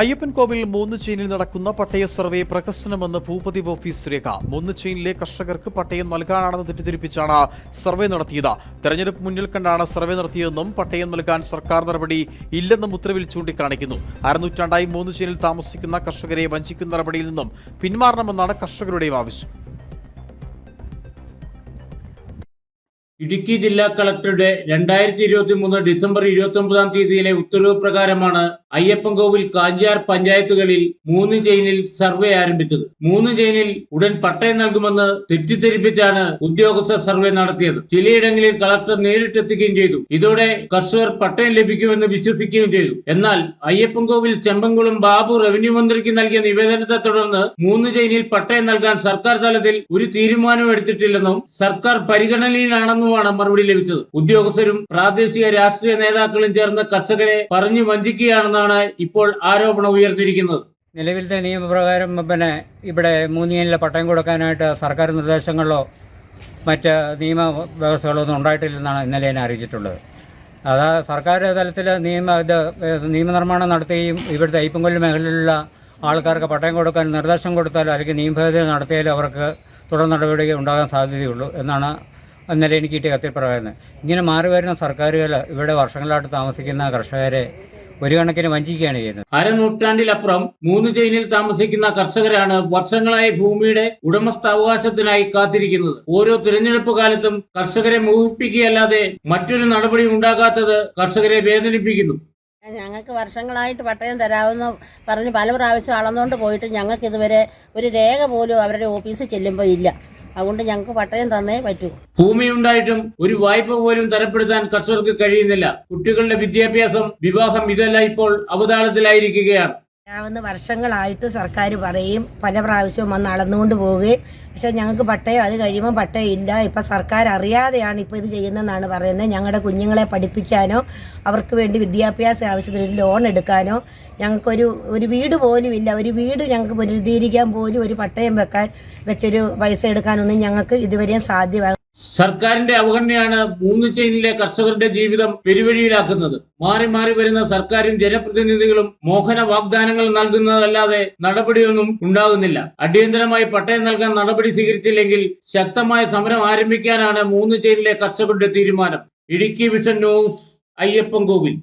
അയ്യപ്പൻ കോവിൽ മൂന്ന് ചെയിനിൽ നടക്കുന്ന പട്ടയ സർവേ പ്രകസനമെന്ന് ഭൂപതി ഓഫീസ് രേഖ. മൂന്ന് ചെയിനിലെ കർഷകർക്ക് പട്ടയം നൽകാനാണെന്ന് തെറ്റിദ്ധരിപ്പിച്ചാണ് സർവേ നടത്തിയത്. തെരഞ്ഞെടുപ്പ് മുന്നിൽ കണ്ടാണ് സർവേ നടത്തിയതെന്നും പട്ടയം നൽകാൻ സർക്കാർ നടപടി ഇല്ലെന്നും ഉത്തരവിൽ ചൂണ്ടിക്കാണിക്കുന്നു. അരനൂറ്റാണ്ടായി മൂന്ന് ചെയിനിൽ താമസിക്കുന്ന കർഷകരെ വഞ്ചിക്കുന്ന നടപടിയിൽ നിന്നും പിന്മാറണമെന്നാണ് കർഷകരുടെയും ആവശ്യം. ഇടുക്കി ജില്ലാ കളക്ടറുടെ രണ്ടായിരത്തി ഇരുപത്തി മൂന്ന് ഡിസംബർ ഇരുപത്തി ഒമ്പതാം തീയതിയിലെ ഉത്തരവ് പ്രകാരമാണ് അയ്യപ്പൻകോവിൽ കാഞ്ചാർ പഞ്ചായത്തുകളിൽ മൂന്ന് ചെയിനിൽ സർവേ ആരംഭിച്ചത്. മൂന്ന് ചെയിനിൽ ഉടൻ പട്ടയം നൽകുമെന്ന് തെറ്റിദ്ധരിപ്പിച്ചാണ് ഉദ്യോഗസ്ഥർ സർവേ നടത്തിയത്. ചിലയിടങ്ങളിൽ കളക്ടർ നേരിട്ടെത്തുകയും ചെയ്തു. ഇതോടെ കർഷകർ പട്ടയം ലഭിക്കുമെന്ന് വിശ്വസിക്കുകയും ചെയ്തു. എന്നാൽ അയ്യപ്പൻകോവിൽ ചെമ്പൻകുളം ബാബു റവന്യൂ മന്ത്രിക്ക് നൽകിയ നിവേദനത്തെ തുടർന്ന് മൂന്ന് ചെയിനിൽ പട്ടയം നൽകാൻ സർക്കാർ തലത്തിൽ ഒരു തീരുമാനം എടുത്തിട്ടില്ലെന്നും സർക്കാർ പരിഗണനയിലാണെന്നുമാണ് മറുപടി ലഭിച്ചത്. ഉദ്യോഗസ്ഥരും പ്രാദേശിക രാഷ്ട്രീയ നേതാക്കളും ചേർന്ന് കർഷകരെ പറഞ്ഞു വഞ്ചിക്കുകയാണെന്നാണ് ഇപ്പോൾ ആരോപണം ഉയർന്നിരിക്കുന്നത്. നിലവിലത്തെ നിയമപ്രകാരം പിന്നെ ഇവിടെ മൂന്നിയനിലെ പട്ടയം കൊടുക്കാനായിട്ട് സർക്കാർ നിർദ്ദേശങ്ങളോ മറ്റ് നിയമ വ്യവസ്ഥകളോ ഒന്നും ഉണ്ടായിട്ടില്ലെന്നാണ് ഇന്നലെ എന്നെ അറിയിച്ചിട്ടുള്ളത്. അത് സർക്കാർ തലത്തിൽ നിയമ ഇത് നിയമനിർമ്മാണം നടത്തുകയും ഇവിടുത്തെ ഐപ്പൻകൊല്ലി മേഖലയിലുള്ള ആൾക്കാർക്ക് പട്ടയം കൊടുക്കാൻ നിർദ്ദേശം കൊടുത്താലോ അല്ലെങ്കിൽ നിയമഭേദഗതി നടത്തിയാലോ അവർക്ക് തുടർ നടപടി ഉണ്ടാകാൻ സാധ്യതയുള്ളൂ എന്നാണ് ഇന്നലെ എനിക്ക് കിട്ടിയ കത്തിൽ പറയുന്നത് ഇങ്ങനെ മാറി വരുന്ന സർക്കാരുകൾ ഇവിടെ വർഷങ്ങളായിട്ട് താമസിക്കുന്ന കർഷകരെ ഒരു കണക്കിന് വഞ്ചിക്കുകയാണ് ചെയ്യുന്നത്. അരനൂറ്റാണ്ടിലപ്പുറം മൂന്ന് ചെയിനിൽ താമസിക്കുന്ന കർഷകരാണ് വർഷങ്ങളായി ഭൂമിയുടെ ഉടമസ്ഥാവകാശത്തിനായി കാത്തിരിക്കുന്നത്. ഓരോ തിരഞ്ഞെടുപ്പ് കാലത്തും കർഷകരെ മോഹിപ്പിക്കുകയല്ലാതെ മറ്റൊരു നടപടി ഉണ്ടാകാത്തത് കർഷകരെ വേദനിപ്പിക്കുന്നു. ഞങ്ങൾക്ക് വർഷങ്ങളായിട്ട് പട്ടയം തരാമെന്ന് പറഞ്ഞ് പല പ്രാവശ്യം അളന്നുകൊണ്ട് പോയിട്ട് ഞങ്ങൾക്ക് ഇതുവരെ ഒരു രേഖ പോലും അവരുടെ ഓഫീസിൽ ചെല്ലുമ്പോൾ ഇല്ല. അതുകൊണ്ട് ഞങ്ങൾക്ക് പട്ടയം തന്നേ പറ്റൂ. ഭൂമിയുണ്ടായിട്ടും ഒരു വായ്പ പോലും തരപ്പെടുത്താൻ കർഷകർക്ക് കഴിയുന്നില്ല. കുട്ടികളുടെ വിദ്യാഭ്യാസം വിവാഹം ഇതെല്ലാം ഇപ്പോൾ അവതാളത്തിലായിരിക്കുകയാണ്. തരാമെന്ന് വർഷങ്ങളായിട്ട് സർക്കാർ പറയും പല പ്രാവശ്യവും വന്ന് അളന്നുകൊണ്ട് പോവുകയും. പക്ഷെ ഞങ്ങൾക്ക് പട്ടയം അത് കഴിയുമ്പോൾ പട്ടയം ഇല്ല. ഇപ്പം സർക്കാർ അറിയാതെയാണ് ഇപ്പോൾ ഇത് ചെയ്യുന്നതെന്നാണ് പറയുന്നത്. ഞങ്ങളുടെ കുഞ്ഞുങ്ങളെ പഠിപ്പിക്കാനോ അവർക്ക് വേണ്ടി വിദ്യാഭ്യാസ ആവശ്യത്തിന് ഒരു ലോൺ എടുക്കാനോ ഞങ്ങൾക്കൊരു ഒരു വീട് പോലും ഇല്ല. ഒരു വീട് ഞങ്ങൾക്ക് പുനരുദ്ധീകരിക്കാൻ പോലും ഒരു പട്ടയം വെക്കാൻ വെച്ചൊരു പൈസ എടുക്കാനൊന്നും ഞങ്ങൾക്ക് ഇതുവരെയും സാധ്യമാകും സർക്കാരിന്റെ അവഗണനയാണ് മൂന്ന് ചെയിനിലെ കർഷകരുടെ ജീവിതം പെരുവഴിയിലാക്കുന്നത് മാറി മാറി വരുന്ന സർക്കാരും ജനപ്രതിനിധികളും മോഹന വാഗ്ദാനങ്ങൾ നൽകുന്നതല്ലാതെ നടപടിയൊന്നും ഉണ്ടാകുന്നില്ല. അടിയന്തരമായി പട്ടയം നൽകാൻ നടപടി സ്വീകരിച്ചില്ലെങ്കിൽ ശക്തമായ സമരം ആരംഭിക്കാനാണ് മൂന്ന് ചെയിനിലെ കർഷകരുടെ തീരുമാനം. Idukki vision news Ayyappan Kovil